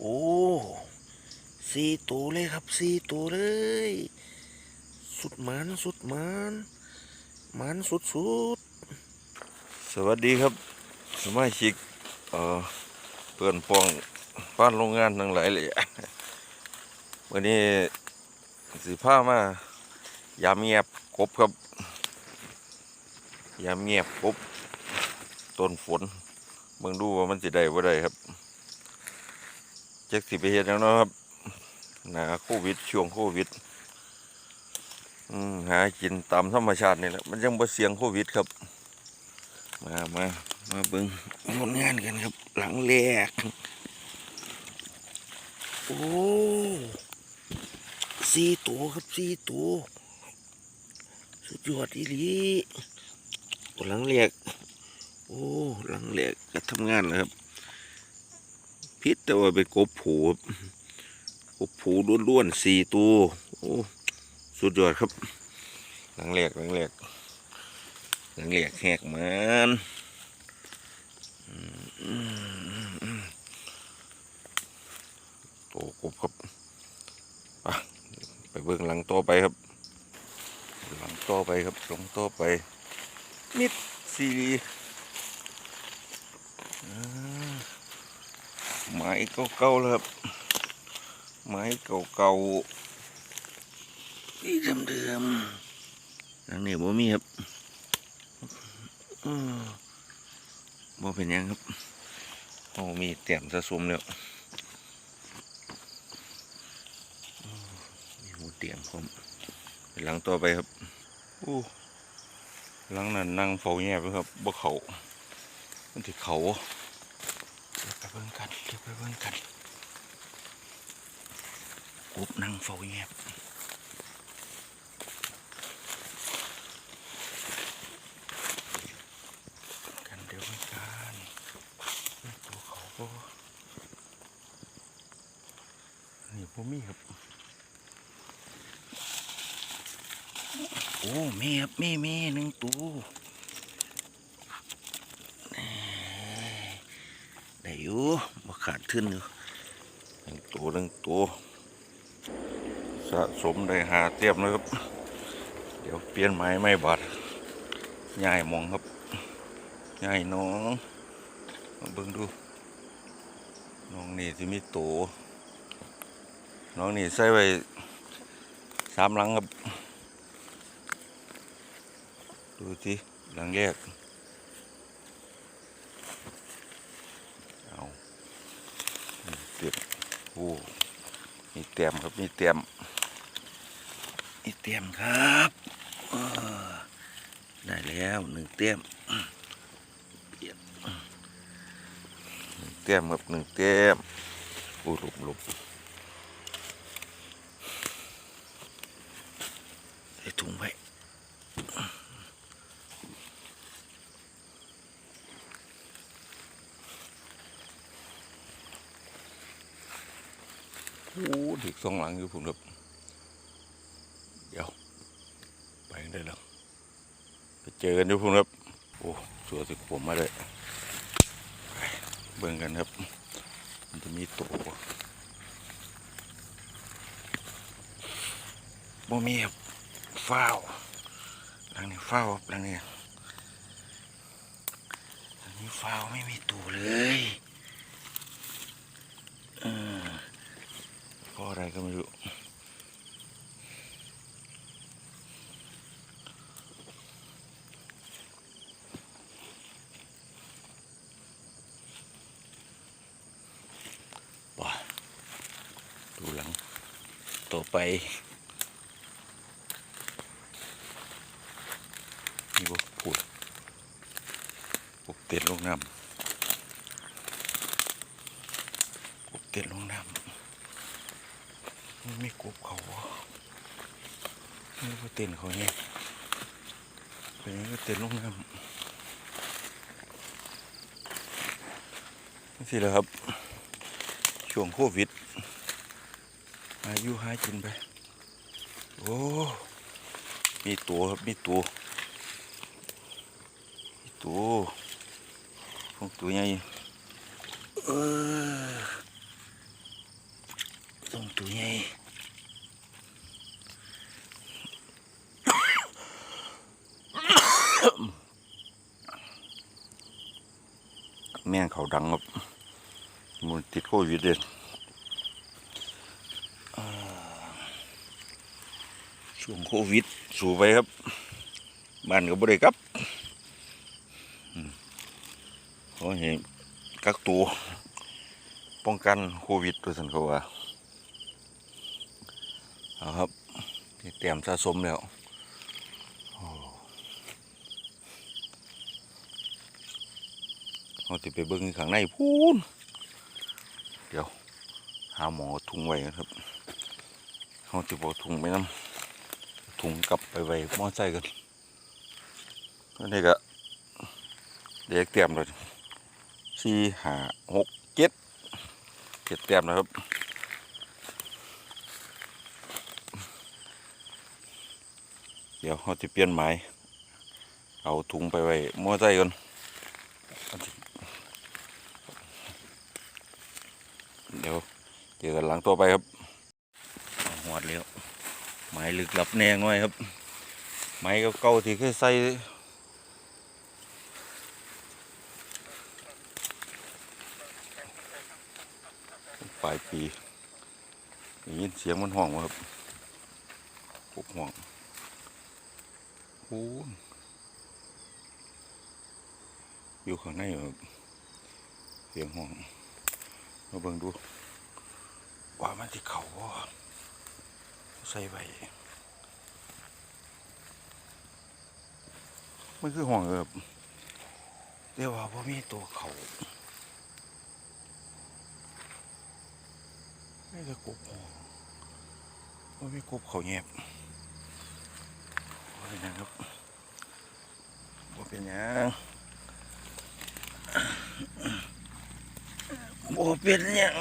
โอ้สี่ตัวเลยครับสี่ตัวเลย สุดมันสุดมันมันสุดสุดสวัสดีครับ สมาชิกเอ่อเพื่อนปองบ้านโรงงานทั้งหลายเลยวันนี้สีผ้ามายามเงียบกบครับยามเงียบกบต้นฝนเบิ่งดูว่ามันสิได้บ่ได้ครับ จักสิไปเฮ็ดหยังเนะครับหนาโควิดช่วงโควิดหากินตามธรรมชาตินี่แหละมันยังบ่เสี่ยงโควิดครับ มามามาเบิ่งผลงานกันครับ หลังแรก โอ้สี่ตัวครับสี่ตัวสุดยอดอีหลีตัวหลังแรกโอ้หลังแรกก็ทำงานแล้วครับ พิษแต่ว่าไปกบผูกบผูล้วนๆสี่ตัวโอ้สุดยอดครับหลังแหลกหลังแหลกหลังแหลกแหกมันโตกบครับไปเบิ่งหลังต่อไปครับ หลังต่อไปครับหลังต่อไป มิดซีรีอ่า ไม้ เก่าๆแล้วครับไม้เก่าๆนี่เดิมๆนังนี่บ่มีครับอืมบ่เป็นยังครับโอ้มีเตรียมสะสมแล้วมีหมูเตรียมพร้อมหลังต่อไปครับอู้หลังนั้นนั่งเฝ้าแยบเลยครับบ่เขามันที่เขา เดี๋ยวไปเบิ่งกันเดี๋ยว ไปเบิ่งกันกบนั่งเฝ้าเงียบกันเดี๋ยวเบิ่งกันตัวเขาบ่นี่พ่มีครับ โอ้แม่ครับแม่แม่หนึ่งตัว ได้อยู่มา ขึ้นอยู่หนึ่งตัวหนึ่งตัวสะสมได้หาเตรียมเลยครับ เดี๋ยวเปลี่ยนไม้ไม่บาดง่ายมองครับง่ายน้องมาเบิ่งดู น้องนี่จะมีตัวน้องนี่ใส่ไว้สามหลังครับ ดูสิหลังแรก เอาเต็ม โอ้มีเต็มครับ มีเต็มมีเต็มครับได้แล้วหนึ่งเต็มเปลี่ยนหนึ่งเต็มครับหนึ่งเต็มโอ้หลบหลบใส่ถุงไว้โอ้ ถึกสองหลังอยู่ผมครับเดี๋ยว ไปได้แล้วไปเจอกันอยู่ผมครับโอ้สัวสิขวมมาเลยไปเบิ่งกันครับ มันจะมีตัวบ่มีครับฟ้าวหลังนี้ฟ้าวหลังนี้หลังนี้ฟ้าวไม่มีตัวเลยออเพรา อะไรก็ไม่รู้ป่ะดูหลังต่อไปนี่บ่พูดปกเต็ดลงน้ำปกเต็ดลงน้ำ มันไม่กบเขาบ่นี่ก็เต้นเขาเนี่ยเป็นก็เต้นลงน้ำนี่สิแหละครับ ช่วงโควิดอายุหายกินไป โอ้ มีตัวครับ มีตัว มีตัวของตัวใหญ่เออ แม่งเขาดังครับมันติดโควิดเลยช่วงโควิด สู่ไปครับบ้านก็บ่ได้ครับเขาเห็นกักตัวป้องกันโควิดตัวสันเขาว่าเอาครับเตรียมสะสมแล้ว เราจะไปเบิ้งข้างในพูนเดี๋ยว หาหมอถุงไว้ครับเขาจะบอกถุงไปน้ำถุงกลับไปไว้มอไซค์กันอันนี้ก็เด็กเตรียมเลยสี่ห้าหกเจ็ดเจ็ดเตรียมนะครับเดี๋ยวเขาจะเปลี่ยนไม้เอาถุงไปไว้มอไซค์กันเดี๋ยวเจอกันหลังตัวไปครับหอดแล้วไม้ลึกลับแนงหน่อยครับ ไม้เก่าๆที่เคยใส่ปลายปียินเสียงมันห้องครับพวกห้องโอ้ยอยู่ข้างในแบบเสียงห้องมาเบิ่งดู ว่ามันที่เขาบ่ใส่ไว้มันคือห้องแบบเรียกว่าพ่มีตัวเขาไม่ได้กบห้องพ่ามีกบเขาแยบบ่าเป็นยังครับบ่าเป็นยังบ่าเป็นยัง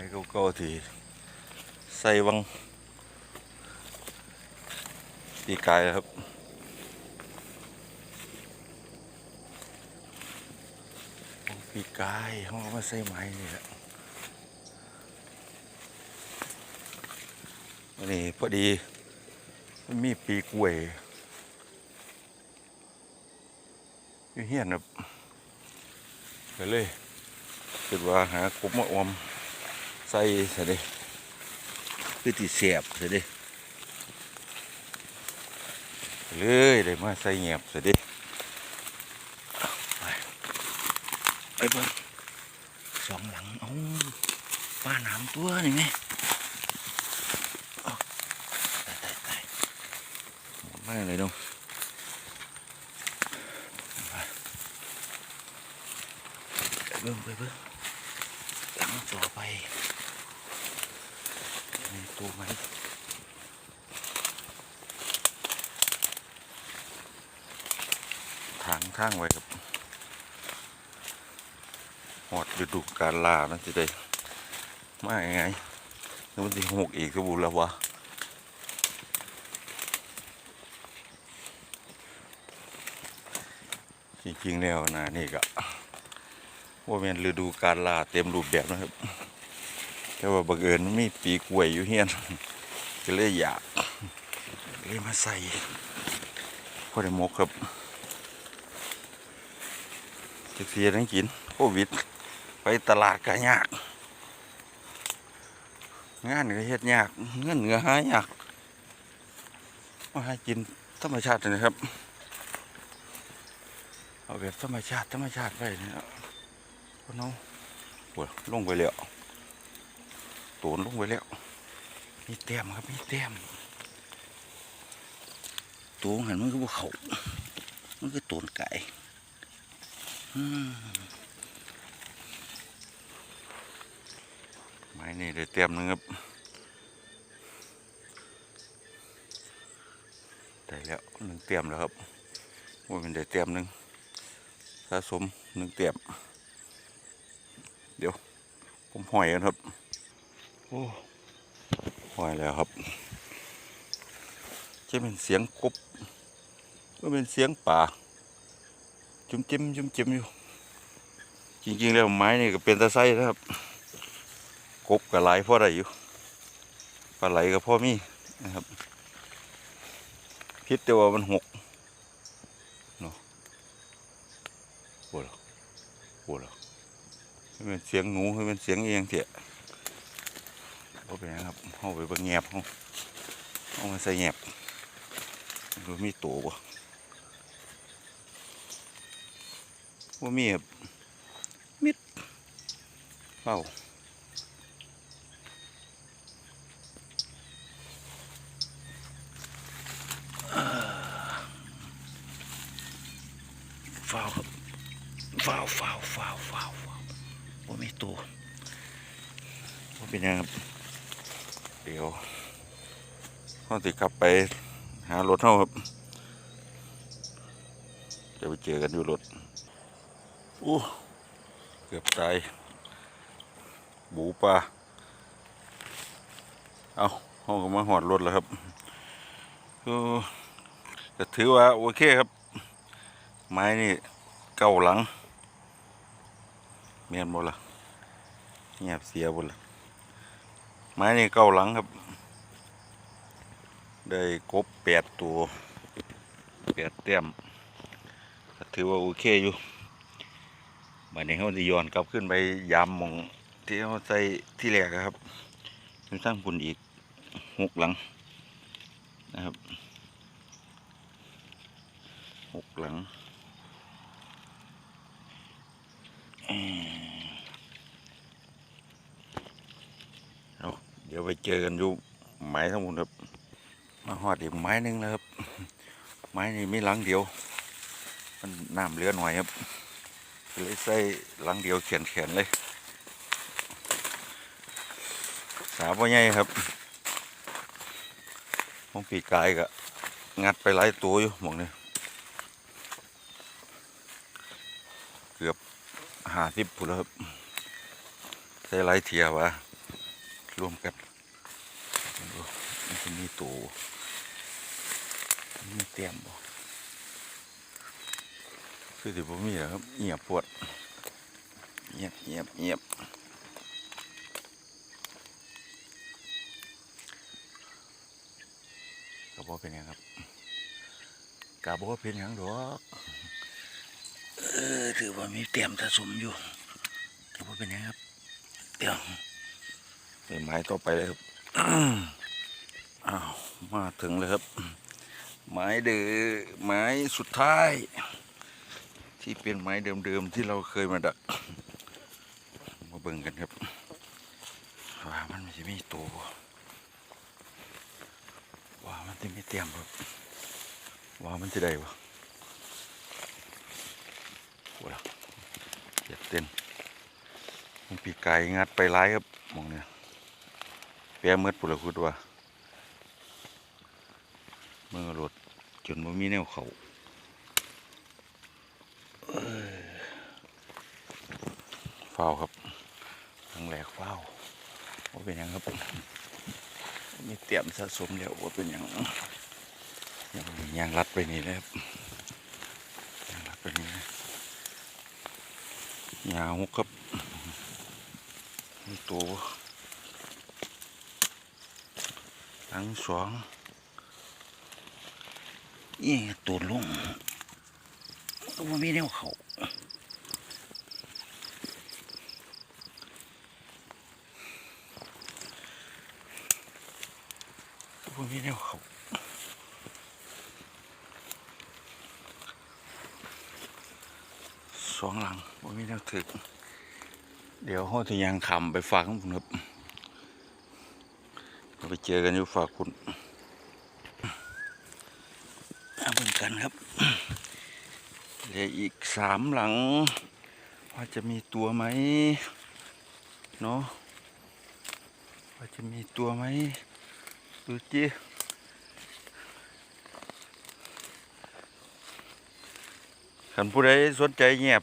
ไม้เก่าๆที่ใส่วังปีกายครับ ปีกายเขาเอามาใส่ไม้นี่แหละนนี้พอดีมันมีปีกล้วยอยู่เฮียนครับเลยคิดว่าหากบมาอม ใส่สิเด้คือที่เสียบสิเด้เลยได้มาใส่เงียบสิเด้ไปไปเบิ้งสองหลังเอาป้าน้ำตัวนี่ไหมายตายตายหมดมากเลยน้องไปเบิ้งไปเบิ้งหลังต่อไปในตัวไหม ทางทางไว้ครับหอดฤดูการลานะจะได้มายังไงแล้วมันจะหกอีกก็บุญแล้ววะจริงๆแล้วนะนี่ก็ว่าเป็นฤดูการลาเต็มรูปแบบนะครับ แต่ว่าบังเอิญมีปีกล้วยอยู่เฮียนก็เลยอยากเลยมาใส่พอได้หมกครับ จะเสียทั้งกินโควิด ไปตลาดก็ยาก งานก็เฮ็ดยาก เงินก็หายาก มาให้กินธรรมชาตินะครับ เอาแบบธรรมชาติธรรมชาติไปนี่นะพวกน้องปวดลงไปแล้วโตนลงไปแล้ว มีแต้มครับ มีแต้มตัวหันมันก็บ่เขามันก็โตนไก่ ไม้นี่ได้แต้มหนึงครับได้แล้วหนึ่งแต้มแล้วครับว่ามันได้แต้มหนึงสะสมหนึ่งเตรียม เดี๋ยว ผมหอยกันครับ โอ้หอยแล้วครับจะเป็นเสียงกบก็เป็นเสียงป่า จุ่มจิ้มจุ่มจิ้มอยู่ จริงๆแล้วไม้นี่ก็เป็นตะไคร้นะครับ กบกับไหลายพ่อได้อยู่ปลาไหลกับพ่อมีนะครับพิษแต่ว่ามันหกเนาะปวดหรอปวดหรอให้เป็นเสียงหนูให้เป็นเสียงเอียงเถอะบ่เป็นหยังครับเอาไปเบิ่งแงบเอาเอามาใส่แงบดูมีตัวบ่ ว่ามีครับมิดเป้าฟาวครับฟาวฟาวฟาวฟาวฟาวว่ามีตัวว่าเป็นหยังครับ เดี๋ยวเขาติกลับไปหารถเท่าครับ จะไปเจอกันอยู่รถ อู้เกือบตายบูปลาเอาห้องก็มาหอดรถแล้วครับก็ถือว่าโอเคครับ ไม้นี่เก้าหลังเมียนบ่ล่ะเงียบเสียบ่ล่ะไม้นี่เก้าหลังครับ ได้กบแปดตัวแปดเต็มถือว่าโอเคอยู่ บัดนี้เขาจะย้อนกลับขึ้นไปยามมองที่เขาใส่ที่แรกครับถึงสร้างปุ่นอีกหกหลังนะครับหกหลังเดี๋ยวไปเจอกันอยู่ไม้ทั้งหมดครับ มาหอดอีกไม้หนึงแล้วครับ ไม้นี่มีหลังเดียว มันน้ำเหลือหน่อยครับ เลยใส่หลังเดียวเขียนเขียนๆเลย สาพ่อใหญ่ครับของปีกายก็งัดไปหลายตัวอยู่มองนี้เกือบหาสิบผุนแล้วครับใส่หลายเทียวะรวมกันมันจะมีตัวมีเตรียมบ่ คือที่ผมมีอะครับเงียบปวดเงียบเงียบเงียบก็บอกเป็นหยังครับกาบอกว่าเป็นหยังดอกเออถือว่ามีเตรียมสะสมอยู่แต่ว่าเป็นไงครับเดี๋ยวเป็นไม้ต่อไปเลยครับอ้าวมาถึงเลยครับ ไม้เดือไม้สุดท้าย ที่เป็นไม้เดิมๆที่เราเคยมาดัก มาเบิ่งกันครับ ว่ามันจะมีตัวว่ามันจะมีเตรียมครับว่ามันจะได้บ่โอ้ล่ะเจ็ดเต้นมันปีกไก่งัดไปร้ายครับมองเนี่ยแปรเมืดปุระคุดว่าเมื่อรถจนมันมีแนวเขาเอ้ย ฟ้าครับทางแหลกฟ้าว่าเป็นยังครับมีเตรียมสะสมแล้วว่าเป็นยังยังยังรัดไปนี่เลยครับยังรัดไปนี่นะยาวครับมีตัวทั้งสองนี่ตัวลงก็ว่ามีแนวเขา ว่ามีแนวเขาสองหลังว่ามีแนวถึก เดี๋ยวห้อที่ยังขำไปฝากของผมครับเราไปเจอกันอยู่ฝากคุณเอาเบิ่งกันครับเหลืออีกสามหลัง ว่าจะมีตัวไหมเนาะว่าจะมีตัวไหม ดูจิขันผู้ใดสนใจเงียบ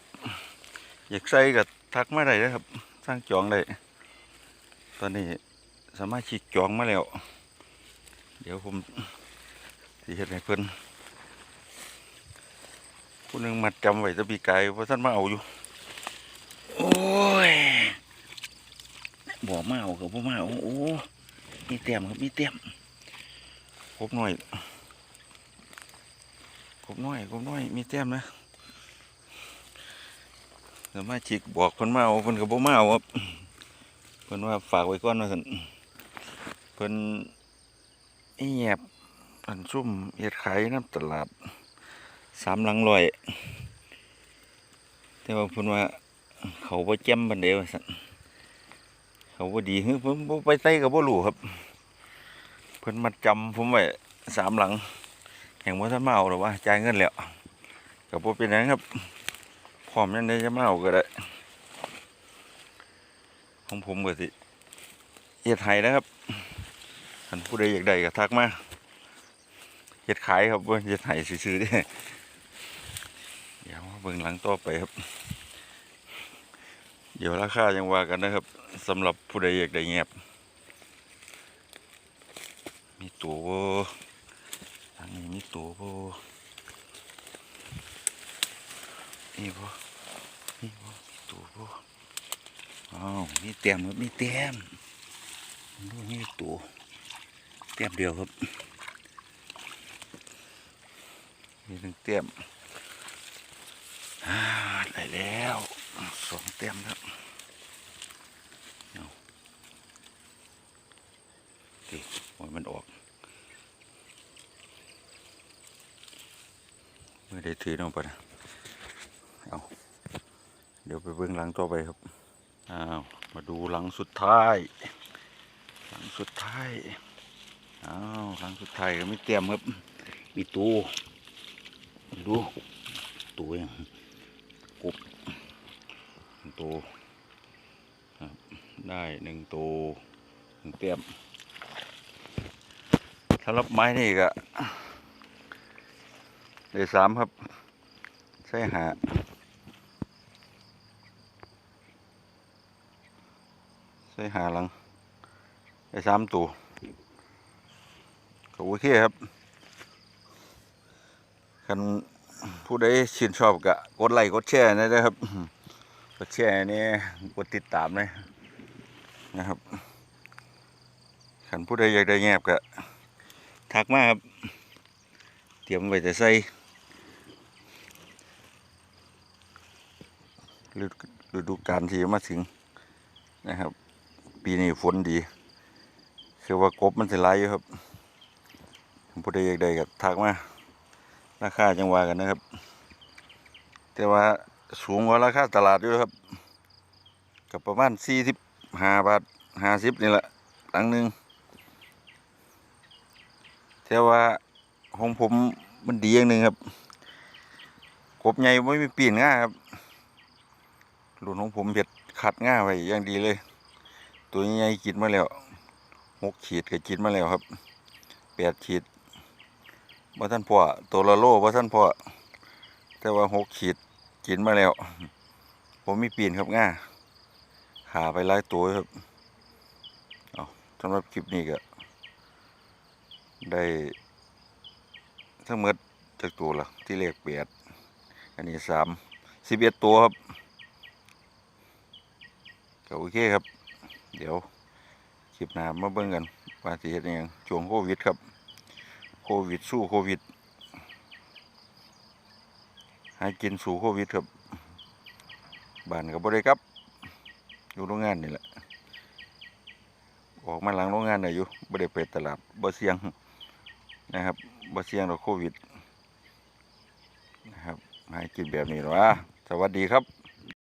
อยากใส่ก็ทักมาได้เลยครับ สร้างจองได้ตอนนี้สามารถชิกจองมาแล้ว เดี๋ยวผมสิเฮ็ดให้เพิ่อนผู้หนึงมัดจำไว้แตะปีกายเพราะท่านมาเอาอยู่ โอ้ยบอมาเอากับพ่มาเอาโอ้มีเตรียมครับมีเตรียม พบหน่อย กบน้อยกบน้อย มีแต้มนะสมาชิกบอกเพิ่นมาเอาเพิ่นก็บ่มาเอาครับเพิ่นว่าฝากไว้ก่อนว่าซั่นเพิ่นไอ้แยบอันซุ่มเฮ็ดขายน้ำตลาดสามหลังร้อย แต่ว่าเพิ่นว่า เขาบ่แจ่มปานใดว่าซั่นเขาบ่ดีคือผมบ่ไปใส่ก็บ่รู้ครับ พิ่นมาจำผมไว้สามหลัง แห่งว่าท่านมาเอาหรือว่าจ่ายเงินแล้วกับพวเป็นยังครับพร้อมยังได้จะมาเอาก็ได้ของผมก็สิเฮ็ดไห้นะครับท่านผู้ใดอยากได้ก็ทักมาเฮ็ดขายครับว่าเฮ็ดไห้ซื้อๆเด้เดี๋ยวมาเบิ่งหลังต่อไปครับ เดี๋ยวราคายังว่ากันนะครับสำหรับผู้ใดอยากได้เงียบ มีตัวบ่ทางนี้มีตัวบ่นี่บ่นี่บ่มีตัวบ่อ้าวมีเต็มครับมีเต็มดูนี่ตัวเต็มเดียวครับมีหนึ่งเต็มอ่าได้แล้วสองเต็มครับเอาดิโอ้ยมันออก ไม่ได้ถือน้องไปนะเอาเดี๋ ยวไปเบื้องหลังต่อไปครับอ้าวมาดูหลังสุดท้าย หลังสุดท้ายอ้าวหลังสุดท้ายก็ไม่เตรียมครับ มีตู้ดูตู้ยังกบตัวได้หนึ่งตัวหนึ่งเตรียมสำหรับไม้นี่ก็ได้สามครับ ใช่หา ใช่หาหลังได้สามตัวก็โอเคครับคันผู้ใดชื่นชอบก็กดไลค์กดแชร์นะครับ กดแชร์นี่กดติดตามเลยนะครับคันผู้ใดอยากได้แงบก็ทักมาครับ เตรียมไว้จะใส่ฤดูฤดูกาลที่มาถึงนะครับ ปีนี้ฝนดี คือว่ากบมันจะไหลอยู่ครับผู้ใดอยากได้ก็ทักมาราคาจังหว่ากันนะครับ แต่ว่าสูงกว่าราคาตลาดอยู่ครับ กับประมาณสี่สิบห้าบาทห้าสิบนี่แหละหลังหนึ่งแต่ว่าของผมมันดีอย่างหนึ่งครับกบใหญ่ไม่มีปีนง่าครับรุ่นของผมเผ็ดขัดง่าไว้อย่างดีเลย ตัวใหญ่กินมาแล้วหกขีดก็กินมาแล้วครับแปดขีดว่าท่านพ่อตัวละโลว่าท่านพ่อแต่ว่าหกขีดกินมาแล้ว ผมมีปีนครับง่าหาไปหลายตัวครับเอาสำหรับคลิปนี้ก็ได้ทั้งหมดจากตัวละที่เลขแปดอันนี้สามสิบเอ็ดตัวครับก็โอเคครับ เดี๋ยวคลิปหน้ามาเบิ่งกันว่าสิเฮ็ดอิหยังช่วงโควิดครับโควิดสู้โควิดให้กินสู่โควิดครับบ้านก็บ่ได้ครับ อยู่โรงงานนี่แหละออกมาหลังโรงงานน่ะอยู่บ่ได้ไปตลาดบ่เสียงนะครับบ่เสียงต่อโควิดนะครับให้กินแบบนี้หรอวะสวัสดีครับ